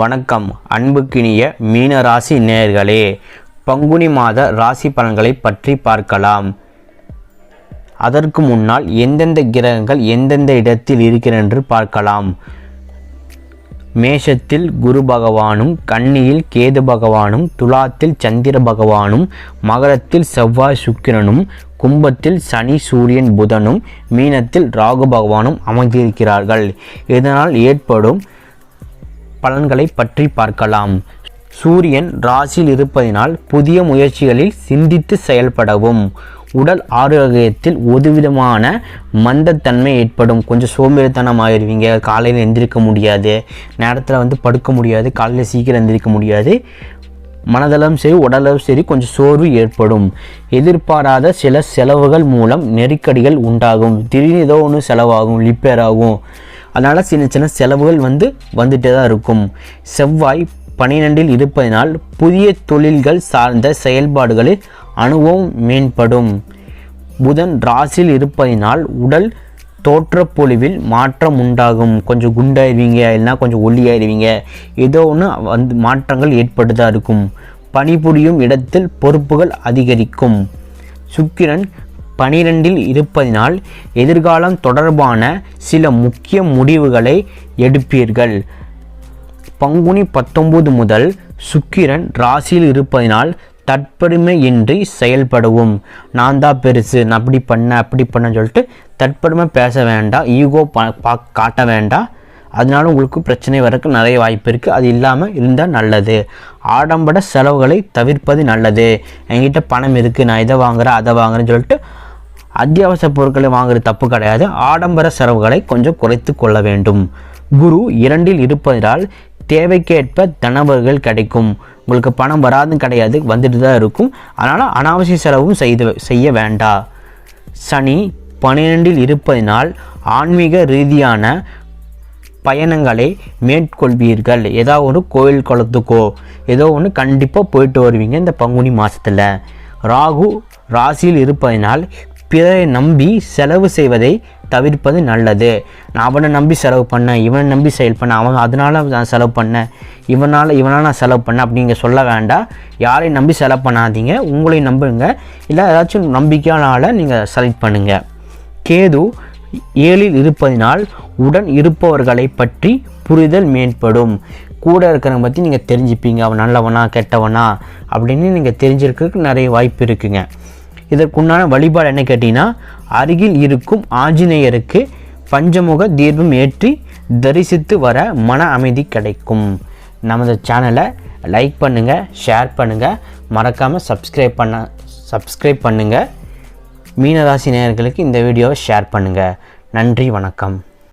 வணக்கம். அன்புக்கினிய மீன ராசி நேயர்களே பங்குனி மாத ராசி பலன்களை பற்றி பார்க்கலாம். அதற்கு முன்னால் எந்தெந்த கிரகங்கள் எந்தெந்த இடத்தில் இருக்கிறது என்று பார்க்கலாம். மேஷத்தில் குரு பகவானும் கன்னியில் கேது பகவானும் துலாத்தில் சந்திர பகவானும் மகரத்தில் செவ்வாய் சுக்கிரனும் கும்பத்தில் சனி சூரியன் புதனும் மீனத்தில் ராகு பகவானும் அமைந்திருக்கிறார்கள் இதனால் ஏற்படும் பலன்களை பற்றி பார்க்கலாம். சூரியன் ராசியில் இருப்பதினால் புதிய முயற்சிகளில் சிந்தித்து செயல்படவும். உடல் ஆரோக்கியத்தில் ஒருவிதமான மந்தத்தன்மை ஏற்படும். கொஞ்சம் சோம்பேறித்தனம் ஆயிடுவீங்க காலையில் எந்திரிக்க முடியாது. நேரத்தில் வந்து படுக்க முடியாது. காலையில் சீக்கிரம் எந்திரிக்க முடியாது. மனதளவும் சரி உடலும் சரி கொஞ்சம் சோர்வு ஏற்படும். எதிர்பாராத சில செலவுகள் மூலம் நெருக்கடிகள் உண்டாகும். திடீர்னு ஏதோ ஒன்று செலவாகும் ரிப்பேர் ஆகும். அதனால் சின்ன சின்ன செலவுகள் வந்து வந்துட்டே தான் இருக்கும். செவ்வாய் பனிரெண்டில் இருப்பதனால் புதிய தொழில்கள் சார்ந்த செயல்பாடுகளில் அனுபவம் மேம்படும். புதன் ராசியில் இருப்பதினால் உடல் தோற்றப்பொழிவில் மாற்றம் உண்டாகும். கொஞ்சம் குண்டாயிருவீங்க இல்லைன்னா கொஞ்சம் ஒல்லியாயிருவீங்க. ஏதோ ஒன்று வந்து மாற்றங்கள் ஏற்பட்டு தான் இருக்கும். பணிபுரியும் இடத்தில் பொறுப்புகள் அதிகரிக்கும். சுக்கிரன் பனிரெண்டில் இருப்பதினால் எதிர்காலம் தொடர்பான சில முக்கிய முடிவுகளை எடுப்பீர்கள். பங்குனி பத்தொன்பது முதல் சுக்கிரன் ராசியில் இருப்பதினால் தற்பெருமையின்றி செயல்படவும். நான் தான் பெருசு நான் அப்படி பண்ண அப்படி பண்ணேன்னு சொல்லிட்டு தற்பெருமை பேச வேண்டாம் ஈகோ பா பா காட்ட வேண்டாம். அதனால உங்களுக்கு பிரச்சனை வரக்கு நிறைய வாய்ப்பு இருக்குது அது இல்லாமல் இருந்தால் நல்லது. ஆடம்பர செலவுகளை தவிர்ப்பது நல்லது. என்கிட்ட பணம் இருக்குது நான் இதை வாங்குறேன் அதை வாங்குறேன்னு சொல்லிட்டு அத்தியாவசிய பொருட்களை வாங்குறது தப்பு கிடையாது. ஆடம்பர செலவுகளை கொஞ்சம் குறைத்து கொள்ள வேண்டும். குரு இரண்டில் இருப்பதால் தேவைக்கேற்ப தனவர்கள் கிடைக்கும். உங்களுக்கு பணம் வராதும் கிடையாது வந்துட்டு தான் இருக்கும். அதனால் அனாவசிய செலவும் செய்து செய்ய வேண்டாம் சனி பன்னிரெண்டில் இருப்பதினால் ஆன்மீக ரீதியான பயணங்களை மேற்கொள்வீர்கள். ஏதோ ஒரு கோயில் குளத்துக்கோ ஏதோ ஒன்று கண்டிப்பாக போயிட்டு வருவீங்க இந்த பங்குனி மாதத்தில் ராகு ராசியில் இருப்பதினால் பிறரை நம்பி செலவு செய்வதை தவிர்ப்பது நல்லது. நான் அவனை நம்பி செலவு பண்ணேன் இவனை நம்பி செயல் பண்ண அவன் அதனால் நான் செலவு பண்ணேன் இவனால் இவனால் நான் செலவு பண்ணேன் அப்படிங்க சொல்ல வேண்டாம். யாரையும் நம்பி செலவு பண்ணாதீங்க உங்களையும் நம்புங்க. இல்லை ஏதாச்சும் நம்பிக்கையான ஆளை நீங்கள் செலக்ட் பண்ணுங்கள் கேது ஏழில் இருப்பதினால் உடன் இருப்பவர்களை பற்றி புரிதல் மேம்படும். கூட இருக்கிறவங்க பற்றி நீங்கள் தெரிஞ்சுப்பீங்க அவன் நல்லவனா கெட்டவனா அப்படின்னு நீங்கள் தெரிஞ்சிருக்கிறதுக்கு நிறைய வாய்ப்பு இருக்குங்க. இதற்குண்டான வழிபாடு என்ன கேட்டிங்கன்னா அருகில் இருக்கும் ஆஞ்சநேயருக்கு பஞ்சமுக தீர்வம் ஏற்றி தரிசித்து வர மன அமைதி கிடைக்கும். நமது சேனலை லைக் பண்ணுங்கள் ஷேர் பண்ணுங்கள் மறக்காமல் சப்ஸ்கிரைப் பண்ண சப்ஸ்கிரைப் பண்ணுங்கள் மீனராசி நேயர்களுக்கு இந்த வீடியோவை ஷேர் பண்ணுங்கள் நன்றி வணக்கம்.